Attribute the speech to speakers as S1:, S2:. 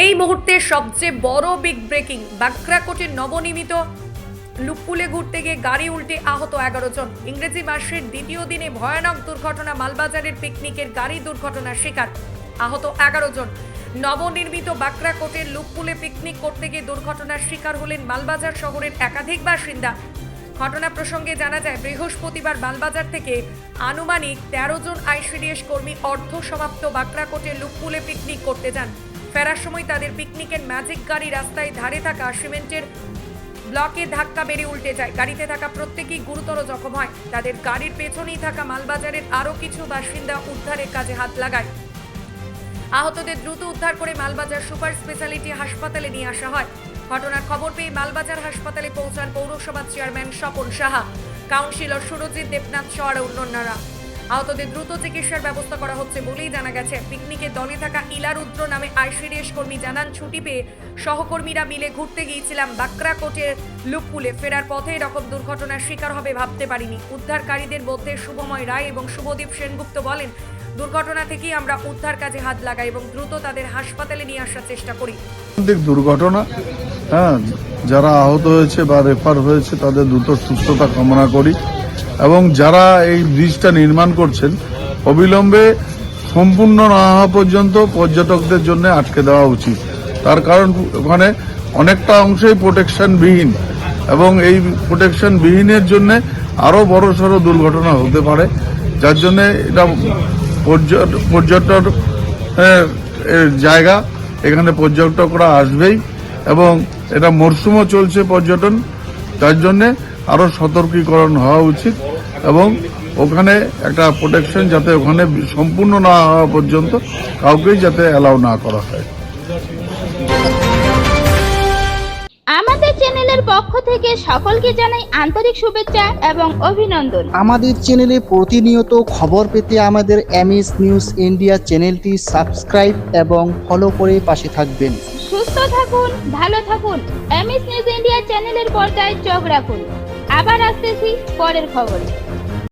S1: এই মুহূর্তে সবচেয়ে বড় বিগ ব্রেকিং বাঁকড়াকোটের নবনির্মিত লুকপুলে ঘুরতে গিয়ে গাড়ি উল্টে আহত এগারো জন। ইংরেজি মাসের দ্বিতীয় দিনে ভয়ানক দুর্ঘটনা, মালবাজারের পিকনিকের গাড়ি দুর্ঘটনার শিকার, আহত এগারো জন। নবনির্মিত বাঁকড়াকোটের লুকপুলে পিকনিক করতে গিয়ে দুর্ঘটনার শিকার হলেন মালবাজার শহরের একাধিক বাসিন্দা। ঘটনা প্রসঙ্গে জানা যায়, বৃহস্পতিবার মালবাজার থেকে আনুমানিক তেরো জন আইসিডিএস কর্মী অর্ধ সমাপ্ত বাঁকড়াকোটে লুকপুলে পিকনিক করতে যান। ফেরার সময় তাদের পিকনিকের ম্যাজিক গাড়ি রাস্তায় ধারে থাকা সিমেন্টের ব্লকে ধাক্কা বেড়ে উল্টে যায়। গাড়িতে থাকা প্রত্যেকেই গুরুতর জখম হয়। তাদের গাড়ির পেছনেই থাকা মালবাজারের আরও কিছু বাসিন্দা উদ্ধারের কাজে হাত লাগায়। আহতদের দ্রুত উদ্ধার করে মালবাজার সুপার স্পেশালিটি হাসপাতালে নিয়ে আসা হয়। ঘটনার খবর পেয়ে মালবাজার হাসপাতালে পৌঁছান পৌরসভার চেয়ারম্যান স্বপন সাহা। কাউন্সিলর সুরজিৎ দেবনাথ সহ আরও অন্যান্যরা। আহতদের দ্রুত চিকিৎসার ব্যবস্থা করা হচ্ছে বলেই জানা গেছে। পিকনিকে দলে থাকা ইলারুদ্র নামে আইসিডিএস কর্মী জানান, ছুটি পেয়ে সহকর্মীরা মিলে ঘুরতে গিয়েছিলাম বাঁকড়াকোটের লুকপুলে ফেরার পথে এরকম দুর্ঘটনার শিকার হবে ভাবতে পারিনি। উদ্ধারকারীদের মধ্যে শুভময় রায় এবং শুভদীপ সেনগুপ্ত বলেন, দুর্ঘটনা থেকেই আমরা উদ্ধার কাজে হাত লাগাই এবং দ্রুত তাদের হাসপাতালে নিয়ে আসার চেষ্টা করি।
S2: দুর্ঘটনা হ্যাঁ যারা আহত হয়েছে বা রেফার হয়েছে তাদের দ্রুত সুস্থতা কামনা করি। এবং যারা এই ব্রিজটা নির্মাণ করছেন, অবিলম্বে সম্পূর্ণ না হওয়া পর্যন্ত পর্যটকদের জন্য আটকে দেওয়া উচিত। তার কারণ ওখানে অনেকটা অংশই প্রোটেকশনবিহীন এবং এই প্রোটেকশন বিহীনের জন্য আরও বড় সড়ো দুর্ঘটনা হতে পারে, যার জন্য এটা পর্যট- পর্যটক এর জায়গা এখানে পর্যটকরা আসবেই এবং এটা মরশুমও চলছে পর্যটন তার জন্যে আরও সতর্কীকরণ হওয়া উচিত এবং ওখানে একটা প্রোটেকশন যাতে ওখানে সম্পূর্ণ না হওয়া পর্যন্ত কাউকেই যাতে অ্যালাউ না করা হয়।
S3: আমাদের চ্যানেলের পক্ষ থেকে সকলকে জানাই আন্তরিক শুভেচ্ছা এবং অভিনন্দন।
S4: আমাদের চ্যানেলে প্রতিনিয়ত খবর পেতে আমাদের এমএস নিউজ ইন্ডিয়া চ্যানেলটি সাবস্ক্রাইব এবং ফলো করে পাশে থাকবেন।
S3: সুস্থ থাকুন ভালো থাকুন। এমএস নিউজ ইন্ডিয়া চ্যানেলের পর্দায় চোখ রাখুন। আবার আসতেছি পরের খবরে।